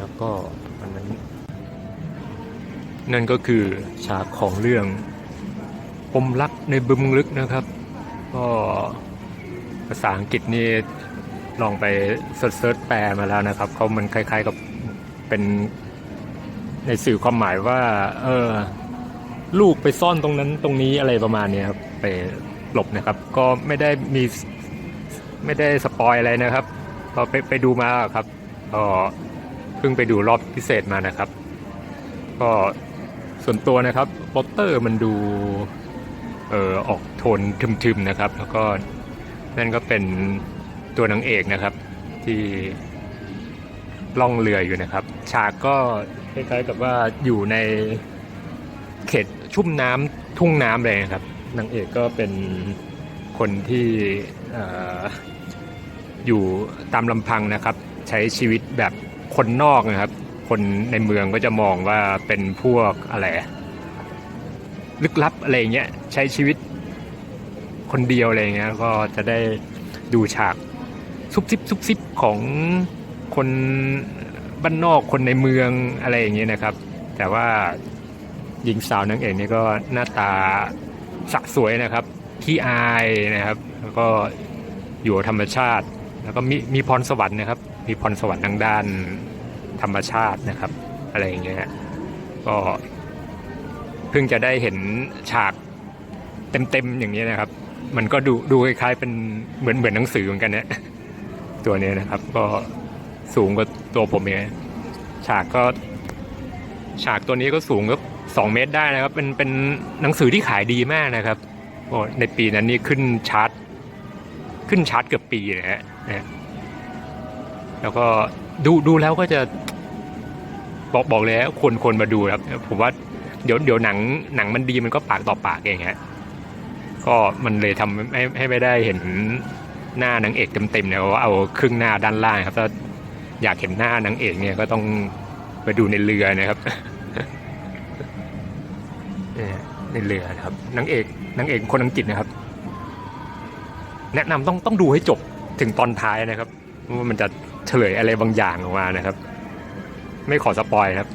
แล้วก็อันนั้น นั่นก็คือฉากของเรื่องปมรักในบึมลึกนะครับ ก็ภาษาอังกฤษนี่ลองไปเซิร์ชแปลมาแล้วนะครับเขามันคล้าย ๆกับเป็นในสื่อความหมายว่า เออลูกไปซ่อนตรงนั้นตรงนี้อะไรประมาณนี้ครับไปหลบนะครับ ก็ไม่ได้มีไม่ได้สปอยอะไรนะครับ ก็ไปไปดูมาครับก็ เพิ่งไปดูรอบพิเศษมานะครับ ก็ส่วนตัวนะครับโปสเตอร์มันดูเออออกโทนทึมๆนะครับ แล้วก็นั่นก็เป็นตัวนางเอกนะครับ ที่ล่องเรืออยู่นะครับ ฉากก็คล้ายๆกับว่าอยู่ในเขตชุ่มน้ำทุ่งน้ำเลยนะครับนางเอกก็เป็นคนที่ออยู่ตามลำพังนะครับ ใช้ชีวิตแบบ คนนอกนะครับ คนในเมืองก็จะมองว่าเป็นพวกอะไรลึกลับอะไรเงี้ยใช้ชีวิตคนเดียวอะไรเงี้ยก็จะได้ดูฉากซุบซิบซุบซิบของคนบ้านนอกคนในเมืองอะไรอย่างเงี้ยนะครับ แต่ว่าหญิงสาวนางเอกนี่ก็หน้าตาสะสวยนะครับขี้อายนะครับ แล้วก็อยู่ธรรมชาติ แล้วก็มีมีพรสวรรค์นะครับ มีพรสวรรค์ทางด้านธรรมชาตินะครับ อะไรอย่างเงี้ยก็เพิ่งจะได้เห็นฉากเต็มๆอย่างนี้ยนะครับ มันก็ดูดูคล้ายๆเป็นเหมือนเหมือนหนังสือเหมือนกันเนะตัวเนี้ยนะครับ ก็สูงกว่าตัวผมเองฉากก็ ฉากตัวนี้ก็สูงก็สองเมตรได้นะครับ เป็นเป็นหนังสือที่ขายดีมากนะครับโอ้ในปีนั้นนี่ขึ้นชาร์ตขึ้นชาร์ตเกือบปีนะฮะ นะแล้วก็ดูดูแล้วก็จะบอกบอกเลยว่าควรควรมาดูครับ ผมว่าเดี๋ยวเดี๋ยวหนังหนังมันดีมันก็ปากต่อปากเองฮะก็มันเลยทำให้ให้ไม่ได้เห็นหน้านางเอกเต็มๆเนี่ยว่าเอาครึ่งหน้าด้านล่างครับถ้าอยากเห็นหน้านางเอกเนี่ยก็ต้องไปดูในเรือนะครับเนี่ยในเรือนะครับนางเอกนางเอกคนอังกฤษนะครับ แนะนำต้องต้องดูให้จบ ถึงตอนท้ายนะครับว่ามันจะเฉลยอะไรบางอย่างออกมานะครับ ไม่ขอสปอยครับ